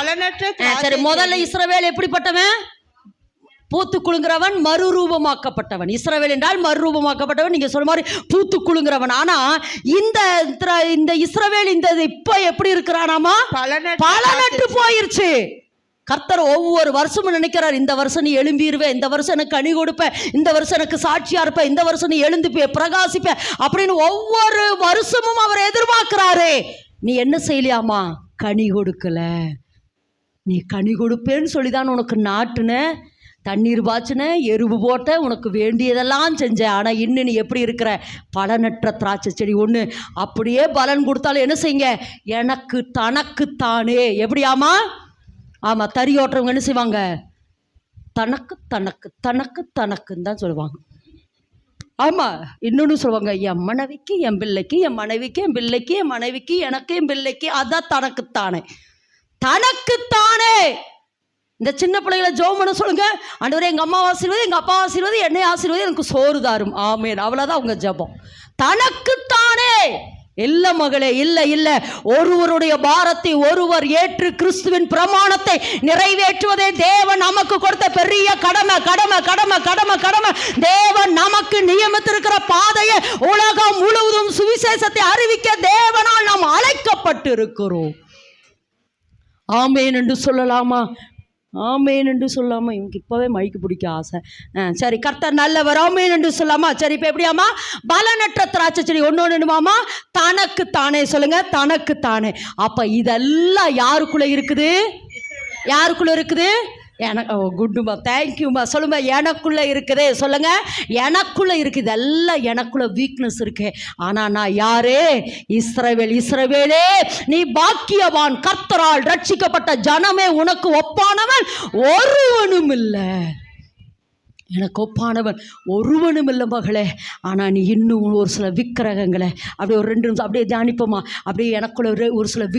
பலனற்ற சரி முதல்ல இஸ்ரவேல் எப்படிப்பட்டவன்? பூத்து குலுங்குறவன் மறுரூபமாக்கப்பட்டவன். இஸ்ரவேல் என்றால் மறுரூபமாக்கப்பட்டவன். நீங்க சொல்ற மாதிரி பூத்து குலுங்குறவன் ஆனா இந்த இந்த இஸ்ரவேல் இந்த இப்ப எப்படி இருக்கிறானாமா? பலனற்ற போயிருச்சு. கர்த்தர் ஒவ்வொரு வருஷமும் நினைக்கிறார் இந்த வருஷம் நீ எழும்பிடுவே இந்த வருஷம் எனக்கு கனி கொடுப்ப இந்த வருஷம் எனக்கு சாட்சியா இருப்ப இந்த வருஷம் நீ எழுந்துப்பே பிரகாசிப்ப அப்படின்னு ஒவ்வொரு வருஷமும் அவர் எதிர்பார்க்கிறாரே. நீ என்ன செய்யலையாமா? கனி கொடுக்கல. நீ கனி கொடுப்பேன்னு சொல்லி தான் உனக்கு நாட்டுனேன் தண்ணீர் பாய்ச்சின எருவு போட்ட உனக்கு வேண்டியதெல்லாம் செஞ்சேன் ஆனால் இன்னும் நீ எப்படி இருக்கிற? பலனற்ற திராட்சை செடி ஒன்று அப்படியே பலன் கொடுத்தாலும் என்ன செய்யுங்க? எனக்கு தனக்கு தானே எப்படியாமா ஆமாம் தறி ஓட்டுறவங்க என்ன செய்வாங்க? தனக்கு தனக்கு தனக்கு தனக்குன்னு தான் சொல்லுவாங்க. ஆமாம் இன்னொன்று சொல்லுவாங்க என் மனைவிக்கு என் பிள்ளைக்கு என் மனைவிக்கு என் பிள்ளைக்கு என் மனைவிக்கு எனக்கு என் பிள்ளைக்கு அதான் தனக்குத்தானே. தனக்குத்தானே. இந்த சின்ன பிள்ளைகளை ஜோம் பண்ண சொல்லுங்க. ஆண்டவரே எங்கள் அம்மா ஆசீர்வாதம் எங்கள் அப்பா ஆசீர்வாதம் என்னை ஆசீர்வாதம் எனக்கு சோறு தாரும். ஆமேன். அவ்வளோதான் அவங்க ஜெபம். தனக்குத்தானே. இல்லை மகளே இல்லை இல்லை. ஒருவருடைய பாரத்தை ஒருவர் ஏற்று கிறிஸ்துவின் பிரமாணத்தை நிறைவேற்றுவதே தேவன் நமக்கு கொடுத்த பெரிய கடமை கடமை கடமை கடமை கடமை. தேவன் நமக்கு நியமித்திருக்கிற பாதையை உலகம் முழுவதும் சுவிசேஷத்தை அறிவிக்க தேவனால் நாம் அழைக்கப்பட்டு இருக்கிறோம் ஆமேன் என்று சொல்லலாமா? ஆமேன் என்று சொல்லாமா இவங்க இப்போவே மைக்கு பிடிக்க ஆசை. ஆ, சரி கர்த்தர் நல்லவர் ஆமேன் என்று சொல்லாமா? சரி இப்போ எப்படியாமா பலனற்ற திராட்சை செடி ஒன்று ஒன்றுமாமா தனக்கு தானே சொல்லுங்க தனக்கு தானே. அப்போ இதெல்லாம் யாருக்குள்ளே இருக்குது? யாருக்குள்ளே இருக்குது? எனக்கு ஓ குட்டுமா தேங்க்யூம்மா சொல்லுமா எனக்குள்ளே இருக்குதே. சொல்லுங்க எனக்குள்ளே இருக்குது இதெல்லாம் எனக்குள்ள வீக்னஸ் இருக்கு. ஆனால் நான் யாரே? இஸ்ரவேல் இஸ்ரவேலே நீ பாக்கியவான் கர்த்தரால் ரட்சிக்கப்பட்ட ஜனமே உனக்கு ஒப்பானவன் ஒருவனும் இல்லை. எனக்கு ஒப்பானவன் ஒருவனும் இல்லை மகளே. ஆனால் நீ இன்னும் ஒரு சில விக்கிரகங்களை அப்படியே ஒரு ரெண்டு நிமிஷம் அப்படியே தியானிப்போமா அப்படியே எனக்குள்ள ஒரு ஒரு சில விக்